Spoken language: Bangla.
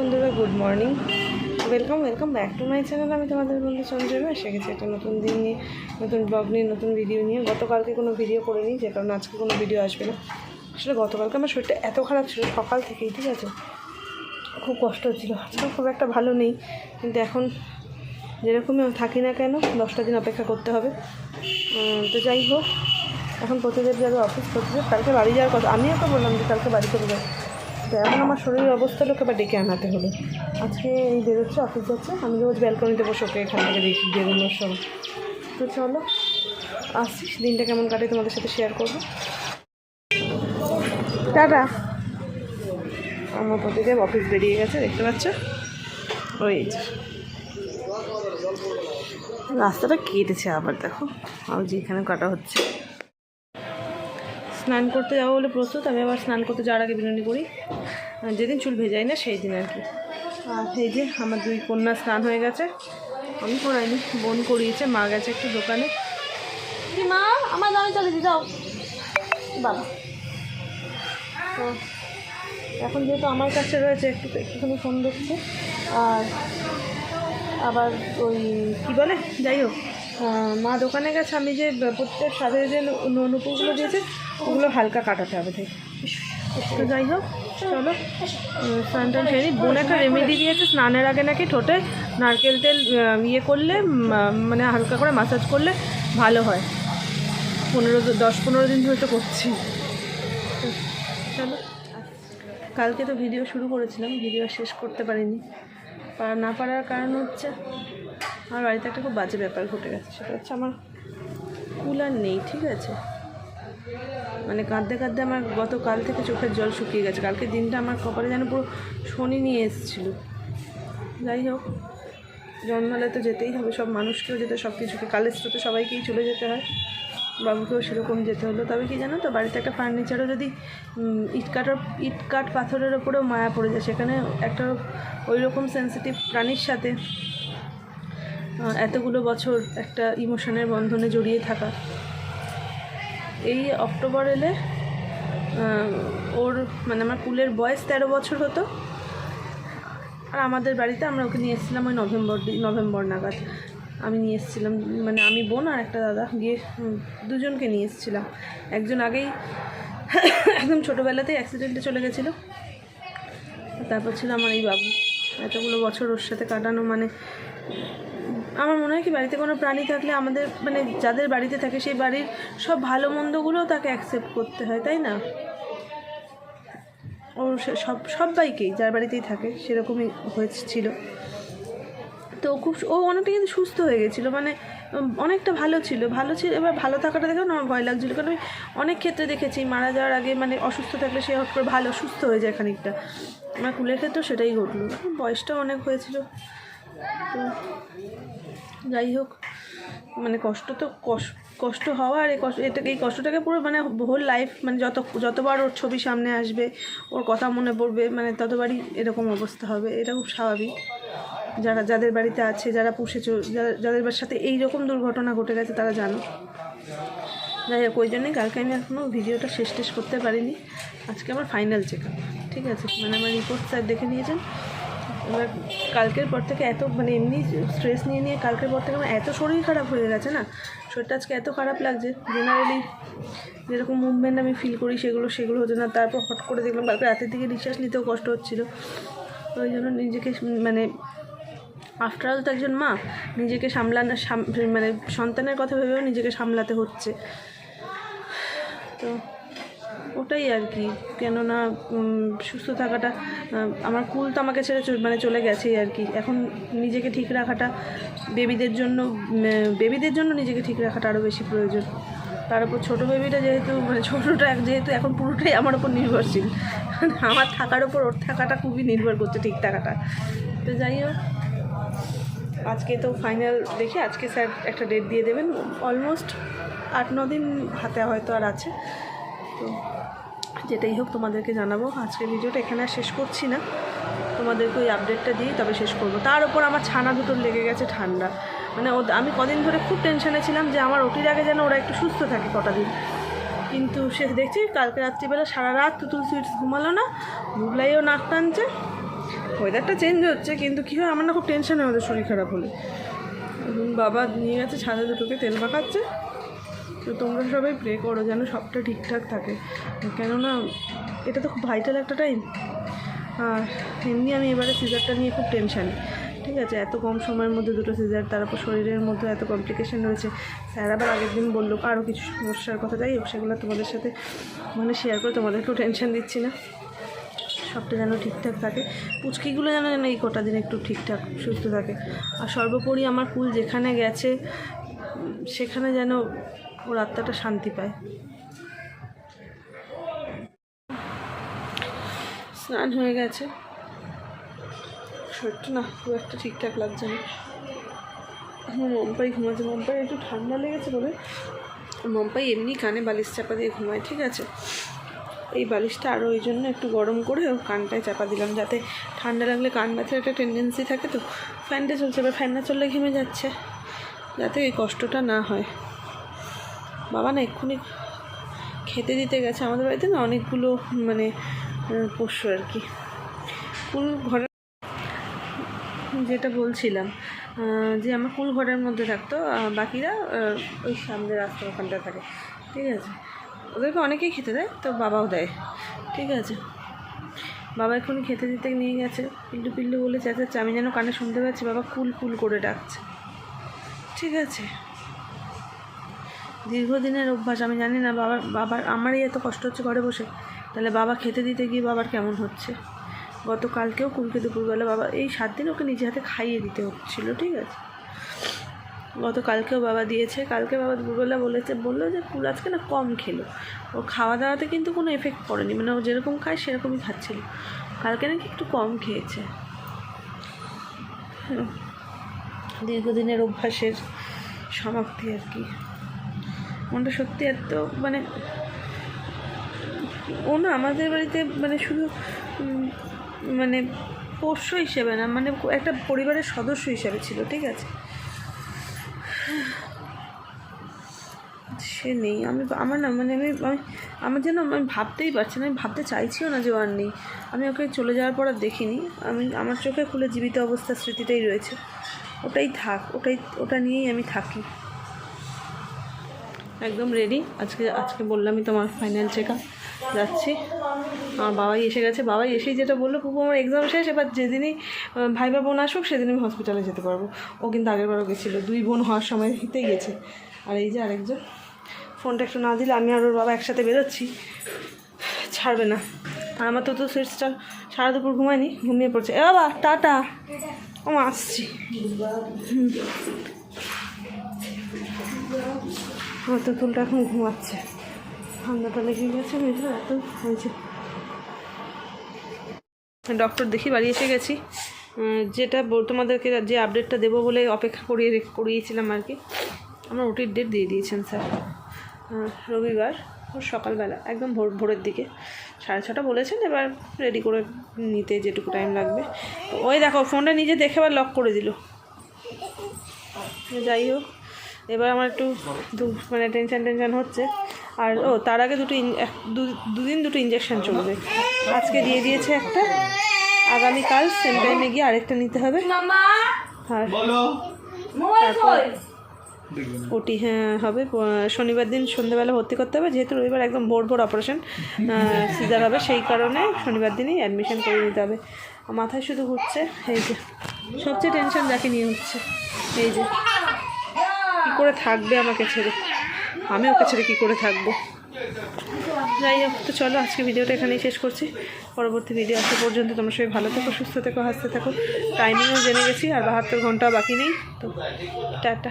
বন্ধুরা good morning welcome welcome back to my channel আমি তোমাদের বন্ধু সঞ্জয় এসে গেছি একটা নতুন দিন নিয়ে, নতুন ব্লগ নিয়ে, নতুন ভিডিও নিয়ে। গতকালকে কোনো ভিডিও করিনি, যে কারণে আজকে কোনো ভিডিও আসবে না। আসলে গতকালকে আমার শরীরটা এত খারাপ ছিল, সকাল থেকেই, ঠিক আছে? খুব কষ্ট হচ্ছিল। আজকে খুব একটা ভালো নেই। কিন্তু এখন যেরকমই থাকি না কেন, দশটা দিন অপেক্ষা করতে হবে। তো যাই হোক, এখন প্রতিদেব যাবে অফিস প্রতিদেব কালকে বাড়ি যাওয়ার কথা। আমিও তো বললাম যে কালকে বাড়ি চলে যাবে। তো এখন আমার শরীরের অবস্থা লোকে আবার ডেকে আনাতে হলো আজকে এই বেরোচ্ছে অফিস যাচ্ছে। আমি রোজ ব্যালকনিতে বসে ওকে এখান থেকে দেখি বেরোনোর সময়। তো চলো আসছি দিনটা কেমন কাটে তোমাদের সাথে শেয়ার করব। টাটা। আমার প্রতিদেব অফিস বেরিয়ে গেছে, দেখতে পাচ্ছ? ওই। রাস্তাটা কেটেছে আবার, দেখো। আর যেখানে কাটা হচ্ছে। স্নান করতে যাব বলে প্রস্তুত, আমি আবার স্নান করতে যাওয়ার আগে বিরিয়ানি করি। যেদিন চুল ভেজাই না সেই দিন আর কি। আর এই যে আমার দুই কন্যা স্নান হয়ে গেছে, আমি করাইনি বোন করিয়েছে, মা গেছে একটু দোকানে। মা? আমার দামি চলে দি দাও বাবা। এখন যেহেতু আমার কাছে রয়েছে, একটু একটুখানি ফোন দেখছে। আর আবার ওই কি বলে? যাই হোক মা দোকানে গেছে, আমি যে প্রত্যেক সাথে যে ন- নুপুরগুলো দিয়েছে ওগুলো হালকা কাটাতে হবে ঠিক তো যাই হোক, চলো। স্নান টান বোন একটা রেমেডি দিয়েছে, স্নানের আগে নাকি ঠোঁটে নারকেল তেল ইয়ে করলে মানে হালকা করে মাসাজ করলে ভালো হয়। পনেরো দশ পনেরো দিন ধরে তো করছি। চলো। কালকে তো ভিডিও শুরু করেছিলাম ভিডিও শেষ করতে পারিনি। পারা না পারার কারণ হচ্ছে, আমার বাড়িতে একটা খুব বাজে ব্যাপার ঘটে গেছে। সেটা হচ্ছে আমার কুলার নেই, ঠিক আছে? মানে কাঁদতে কাঁদতে আমার গতকাল থেকে চোখের জল শুকিয়ে গেছে। কালকে দিনটা আমার কপালে যেন পুরো শনি নিয়ে এসেছিল। যাই হোক জন্মালে তো যেতেই হবে সব মানুষকেও যেতে সব কিছুকে। কালের স্রোতে সবাইকেই চলে যেতে হয় বাবুকেও সেরকম যেতে হলো। তবে কি জানো তো বাড়িতে একটা ফার্নিচারও যদি উম, ইট কাটার ইট কাঠ পাথরের ওপরেও মায়া পড়ে যায় সেখানে একটা ওই রকম সেন্সিটিভ প্রাণীর সাথে এতগুলো বছর একটা ইমোশনের বন্ধনে জড়িয়ে থাকা। এই অক্টোবর এলে ওর মানে আমার কুলের বয়স তেরো বছর হতো। আর আমাদের বাড়িতে আমরা ওকে নিয়ে এসেছিলাম ওই নভেম্বর নভেম্বর নাগাদ। আমি নিয়ে এসেছিলাম মানে আমি বোন আর একটা দাদা গিয়ে দুজনকে নিয়ে এসেছিলাম। একজন আগেই, একদম ছোটোবেলাতেই অ্যাক্সিডেন্টে চলে গেছিল। তারপর ছিল আমার এই বাবু। এতগুলো বছর ওর সাথে কাটানো মানে আমার মনে হয় কি, বাড়িতে কোনো প্রাণী থাকলে আমাদের মানে যাদের বাড়িতে থাকে সেই বাড়ির সব ভালো মন্দগুলোও তাকে অ্যাকসেপ্ট করতে হয়, তাই না? ও সব সবাইকেই যার বাড়িতেই থাকে, সেরকমই হয়েছিল। তো খুব ও অনেকটা কিন্তু সুস্থ হয়ে গেছিল মানে অনেকটা ভালো ছিল ভালো ছিল, এবার ভালো থাকাটা দেখেও আমার ভয় লাগছিল, কারণ আমি অনেক ক্ষেত্রে দেখেছি, মারা যাওয়ার আগে মানে অসুস্থ থাকলে সে হট করে ভালো, সুস্থ হয়ে যায় খানিকটা। আমার কুলের ক্ষেত্রেও সেটাই ঘটলো, বয়সটাও অনেক হয়েছিল। তো যাই হোক মানে কষ্ট তো কষ্ট হওয়া আর এই কষ্ট এটা এই কষ্টটাকে পুরো মানে হোল লাইফ মানে যত, যতবার ওর ছবি সামনে আসবে, ওর কথা মনে পড়বে মানে ততবারই এরকম অবস্থা হবে, এটা খুব স্বাভাবিক। যারা, যাদের বাড়িতে আছে, যারা যারা- যাদের সাথে এই রকম দুর্ঘটনা ঘটে গেছে, তারা জানো। যাই হোক, ওই জন্যই কালকে আমি এখনও ভিডিওটা শেষ টেস করতে পারিনি। আজকে আমার ফাইনাল চেক ঠিক আছে? মানে আমার রিপোর্ট স্যার দেখে নিয়েছেন। এবার কালকের পর থেকে এত মানে এমনি স্ট্রেস নিয়ে নিয়ে কালকের পর থেকে আমার এত শরীর খারাপ হয়ে গেছে না? শরীরটা আজকে এত খারাপ লাগছে জেনারেলি যেরকম মুভমেন্ট আমি ফিল করি সেগুলো সেগুলো হচ্ছে না। তারপর হট করে দেখলাম কালকে রাতের দিকে নিঃশ্বাস নিতেও কষ্ট হচ্ছিল। ওই জন্য নিজেকে মানে আফটার অল তো একজন মা, নিজেকে সামলানো, সাম- মানে সন্তানের কথা ভেবেও নিজেকে সামলাতে হচ্ছে। তো ওটাই আর কি। কেননা সুস্থ থাকাটা আমার কুল তো আমাকে ছেড়ে মানে চলে গেছেই আর কি। এখন নিজেকে ঠিক রাখাটা, বেবিদের জন্য বেবিদের জন্য নিজেকে ঠিক রাখাটা আরও বেশি প্রয়োজন। তার উপর ছোটো বেবিটা যেহেতু মানে ছোটোটা যেহেতু এখন পুরোটাই আমার ওপর নির্ভরশীল। আমার থাকার ওপর ওর থাকাটা খুবই নির্ভর করছে ঠিক থাকাটা। তো যাই হোক, আজকে তো ফাইনাল দেখে, আজকে স্যার একটা ডেট দিয়ে দেবেন। অলমোস্ট আট, ন দিন হাতে হয়তো আর আছে। তো যেটাই হোক তোমাদেরকে জানাব। আজকের ভিডিওটা এখানে আর শেষ করছি না। তোমাদেরকে ওই আপডেটটা দিয়ে তবে শেষ করব। তার উপর আমার ছানা দুটোর লেগে গেছে ঠান্ডা। মানে আমি কদিন ধরে খুব টেনশনে ছিলাম যে আমার ওটির আগে যেন ওরা একটু সুস্থ থাকে কটা দিন। কিন্তু সে দেখছি কালকে রাত্রিবেলা সারা রাত তুতুল সুইটস ঘুমালো না বুবলাইও নাক টানছে। ওয়েদারটা চেঞ্জ হচ্ছে, কিন্তু কী হয় আমার না খুব টেনশন হয় আমাদের শরীর খারাপ হলে। বাবা নিয়ে গেছে ছাদে দুটোকে, তেল মাখাচ্ছে তো তোমরা সবাই প্রে করো যেন সবটা ঠিকঠাক থাকে। কেননা এটা তো খুব ভাইটাল একটা টাইম আর এমনি আমি এবারে সিজারটা নিয়ে খুব টেনশান ঠিক আছে, এত কম সময়ের মধ্যে দুটো সিজার তারপর শরীরের মধ্যে এত কমপ্লিকেশান রয়েছে। স্যার আবার আগের দিন বলল আরও কিছু সমস্যার কথা। যাই হোক, সেগুলো তোমাদের সাথে মানে শেয়ার করে তোমাদের একটু টেনশন দিচ্ছি না। সবটা যেন ঠিকঠাক থাকে। পুচকিগুলো যেন যেন এই কটা দিন একটু ঠিকঠাক, সুস্থ থাকে। আর সর্বোপরি আমার কুল যেখানে গেছে, সেখানে যেন ওর আত্মাটা শান্তি পায়। স্নান হয়ে গেছে। শরীরটা না খুব একটা ঠিকঠাক লাগছে না। আমার মম্পাই ঘুমাচ্ছে। মম্পাই একটু ঠান্ডা লেগেছে বলে। মম্পাই এমনি কানে বালিশ চাপা দিয়ে ঘুমায়, ঠিক আছে? এই বালিশটা আরও ওই জন্য একটু গরম করে কানটায় চাপা দিলাম যাতে ঠান্ডা লাগলে কান ব্যথার একটা টেন্ডেন্সি থাকে তো। ফ্যানটা চলছে, এবার ফ্যান না চললে ঘেমে যাচ্ছে। যাতে এই কষ্টটা না হয়। বাবা না এক্ষুনি খেতে দিতে গেছে। আমাদের বাড়িতে না অনেকগুলো মানে পোষ্য আর কি। কুল ঘরের যেটা বলছিলাম যে আমার কুল ঘরের মধ্যে থাকতো বাকিরা ওই সামনে রাস্তার ওখানটা থাকে। ঠিক আছে? ওদেরকে অনেকেই খেতে দেয়, তো বাবাও দেয়। ঠিক আছে? বাবা এক্ষুনি খেতে দিতে নিয়ে গেছে। পিল্লু পিল্লু বলে চেঁচাচ্ছে, আমি যেন কানে শুনতে পাচ্ছি, বাবা কুল কুল করে ডাকছে। ঠিক আছে? দীর্ঘদিনের অভ্যাস, আমি জানি না বাবার বাবার, আমারই এত কষ্ট হচ্ছে ঘরে বসে। তাহলে বাবা খেতে দিতে গিয়ে বাবার কেমন হচ্ছে? গতকালকেও কুলকে দুপুরবেলা বাবা, এই সাত দিন ওকে নিজে হাতে খাইয়ে দিতে হচ্ছিল, ঠিক আছে? গতকালকেও বাবা দিয়েছে, কালকে বাবা দুপুরবেলা বলেছে, বলল যে কুল আজকে না কম খেলো। ওর খাওয়া দাওয়াতে কিন্তু কোনো এফেক্ট পড়েনি মানে ও যেরকম খায় সেরকমই খাচ্ছিল। কালকে নাকি একটু কম খেয়েছে। দীর্ঘদিনের অভ্যাসের সমাপ্তি আর কি। মনটা সত্যি এত মানে ও না আমাদের বাড়িতে মানে শুধু মানে পোষ্য হিসেবে না মানে একটা পরিবারের সদস্য হিসেবে ছিল, ঠিক আছে? সে নেই, আমি, আমার না মানে আমি আমি, আমার যেন, আমি ভাবতেই পারছি না, আমি ভাবতে চাইছিও না যে আর নেই। আমি ওকে চলে যাওয়ার পর আর দেখিনি, আমি, আমার চোখে খুলে জীবিত অবস্থার স্মৃতিটাই রয়েছে। ওটাই থাক, ওটাই, ওটা নিয়েই আমি থাকি। একদম রেডি আজকে আজকে বললামই তোমার ফাইনাল চেক আপ যাচ্ছি। আমার বাবাই এসে গেছে। বাবাই এসেই যেটা বলল পুপু আমার এক্সাম শেষ, এবার যেদিনই ভাই বা বোন আসুক সেদিন আমি হসপিটালে যেতে পারব। ও কিন্তু আগেরবারও গেছিল। দুই বোন হওয়ার সময় হিতে গেছে। আর এই যে আরেকজন। ফোনটা একটু না দিলে আমি আর ওর বাবা একসাথে বেরোচ্ছি। ছাড়বে না। আর আমার তো তো সুইচটা সারা দুপুর ঘুমায়নি, ঘুমিয়ে পড়ছে। এ বাবা, টাটা। ও আসছি। আমার তুলটা এখন ঘুমাচ্ছে। ঠান্ডাটা লেগে গেছে বুঝলো এত হয়েছে ডক্টর দেখি বাড়ি এসে গেছি। যেটা তোমাদেরকে যে আপডেটটা দেবো বলে অপেক্ষা করিয়ে করিয়েছিলাম আর কি, আমার ওটির ডেট দিয়ে দিয়েছেন স্যার। রবিবার, ওর সকালবেলা, একদম ভোর, ভোরের দিকে। সাড়ে ছটা বলেছেন, এবার রেডি করে নিতে যেটুকু টাইম লাগবে। ওই দেখো ফোনটা নিজে দেখে আবার লক করে দিল। যাই হোক। এবার আমার একটু দু- মানে টেনশন টেনশন হচ্ছে। আর ও তার আগে দুটো ইন- এক- দু- দুদিন দুটো ইঞ্জেকশন চলবে। আজকে দিয়ে দিয়েছে একটা। আগামীকাল সেম টাইমে গিয়ে আরেকটা নিতে হবে। আর তারপর ওটি হ্যাঁ হবে। শনিবার দিন সন্ধ্যেবেলা ভর্তি করতে হবে। যেহেতু রবিবার একদম ভোর ভোর অপারেশন সিজার হবে সেই কারণে শনিবার দিনই অ্যাডমিশন করে নিতে হবে। মাথায় শুধু ঘুরছে এই যে। সবচেয়ে টেনশন যাকে নিয়ে হচ্ছে এই যে। করে থাকবে আমাকে ছেড়ে? আমি ওকে ছেড়ে কী করে থাকব? যাই হোক, তো চলো আজকে ভিডিওটা এখানেই শেষ করছি। পরবর্তী ভিডিও আসা পর্যন্ত তোমরা সবাই ভালো থাকো, সুস্থ থেকো, হাসতে থাকো। টাইমিংও জেনে গেছি আর বাহাত্তর ঘণ্টা বাকি নেই, তো টাটা।